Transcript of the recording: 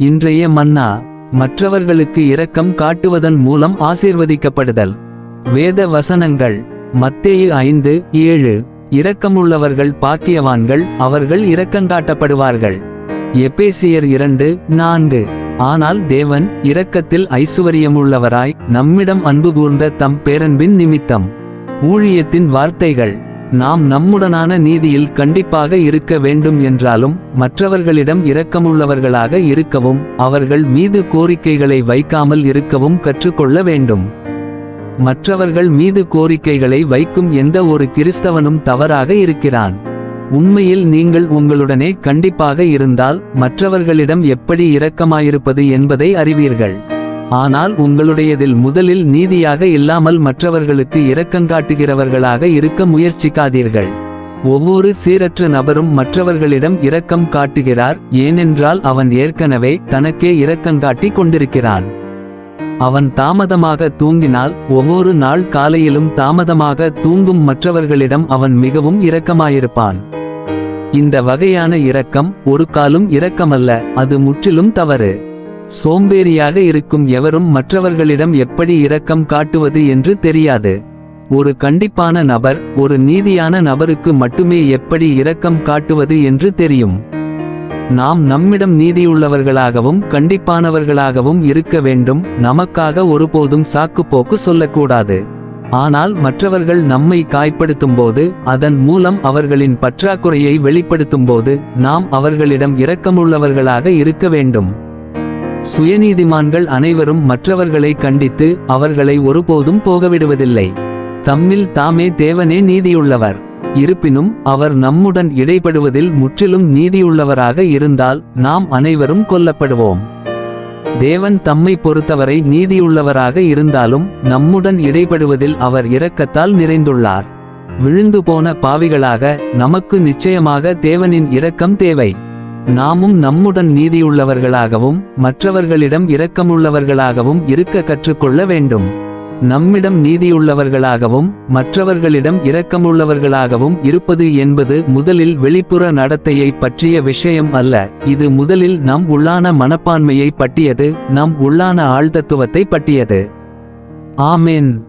இன்றைய மன்னா மற்றவர்களுக்கு இரக்கம் காட்டுவதன் மூலம் ஆசீர்வதிக்கப்படுதல். வேத வசனங்கள் மத்தேயு ஐந்து ஏழு. இரக்கமுள்ளவர்கள் பாக்கியவான்கள் அவர்கள் இரக்கங்காட்டப்படுவார்கள் எபேசியர் இரண்டு நான்கு. ஆனால் தேவன் இரக்கத்தில் ஐசுவரியமுள்ளவராய் நம்மிடம் அன்பு கூர்ந்த தம் பேரன்பின் நிமித்தம். ஊழியத்தின் வார்த்தைகள் நாம் நம்முடனான நீதியில் கண்டிப்பாக இருக்க வேண்டும் என்றாலும் மற்றவர்களிடம் இரக்கமுள்ளவர்களாக இருக்கவும் அவர்கள் மீது கோரிக்கைகளை வைக்காமல் இருக்கவும் கற்றுக்கொள்ள வேண்டும். மற்றவர்கள் மீது கோரிக்கைகளை வைக்கும் எந்த ஒரு கிறிஸ்தவனும் தவறாக இருக்கிறான். உண்மையில் நீங்கள் உங்களுடனே கண்டிப்பாக இருந்தால் மற்றவர்களிடம் எப்படி இரக்கமாயிருப்பது என்பதை அறிவீர்கள். ஆனால் உங்களுடையதில் முதலில் நீதியாக இல்லாமல் மற்றவர்களுக்கு இரக்கங்காட்டுகிறவர்களாக இருக்க முயற்சிக்காதீர்கள். ஒவ்வொரு சீரற்ற நபரும் மற்றவர்களிடம் இரக்கம் காட்டுகிறார் ஏனென்றால் அவன் ஏற்கனவே தனக்கே இரக்கங்காட்டிக் கொண்டிருக்கிறான். அவன் தாமதமாக தூங்கினால் ஒவ்வொரு நாள் காலையிலும் தாமதமாக தூங்கும் மற்றவர்களிடம் அவன் மிகவும் இரக்கமாயிருப்பான். இந்த வகையான இரக்கம் ஒரு காலும் இரக்கமல்ல அது முற்றிலும் தவறு. சோம்பேறியாக இருக்கும் எவரும் மற்றவர்களிடம் எப்படி இரக்கம் காட்டுவது என்று தெரியாது. ஒரு கண்டிப்பான நபர் ஒரு நீதியான நபருக்கு மட்டுமே எப்படி இரக்கம் காட்டுவது என்று தெரியும். நாம் நம்மிடம் நீதியுள்ளவர்களாகவும் கண்டிப்பானவர்களாகவும் இருக்க வேண்டும் நமக்காக ஒருபோதும் சாக்குப்போக்கு சொல்லக்கூடாது. ஆனால் மற்றவர்கள் நம்மை காய்ப்படுத்தும்போது அதன் மூலம் அவர்களின் பற்றாக்குறையை வெளிப்படுத்தும்போது நாம் அவர்களிடம் இரக்கமுள்ளவர்களாக இருக்க வேண்டும். சுயநீதிமான்கள் அனைவரும் மற்றவர்களை கண்டித்து அவர்களை ஒருபோதும் போகவிடுவதில்லை. தம்மில் தாமே தேவனே நீதியுள்ளவர். இருப்பினும் அவர் நம்முடன் இடைப்படுவதில் முற்றிலும் நீதியுள்ளவராக இருந்தால் நாம் அனைவரும் கொல்லப்படுவோம். தேவன் தம்மை பொறுத்தவரை நீதியுள்ளவராக இருந்தாலும் நம்முடன் இடைப்படுவதில் அவர் இரக்கத்தால் நிறைந்துள்ளார். விழுந்து போன பாவிகளாக நமக்கு நிச்சயமாக தேவனின் இரக்கம் தேவை. நாமும் நம்முடன் நீதியுள்ளவர்களாகவும் மற்றவர்களிடம் இரக்கமுள்ளவர்களாகவும் இருக்க கற்றுக்கொள்ள வேண்டும். நம்மிடம் நீதியுள்ளவர்களாகவும் மற்றவர்களிடம் இரக்கமுள்ளவர்களாகவும் இருப்பது என்பது முதலில் வெளிப்புற நடத்தையை பற்றிய விஷயம் அல்ல. இது முதலில் நம் உள்ளான மனப்பான்மையை பற்றியது நம் உள்ளான ஆழ்தத்துவத்தை பற்றியது. ஆமென்.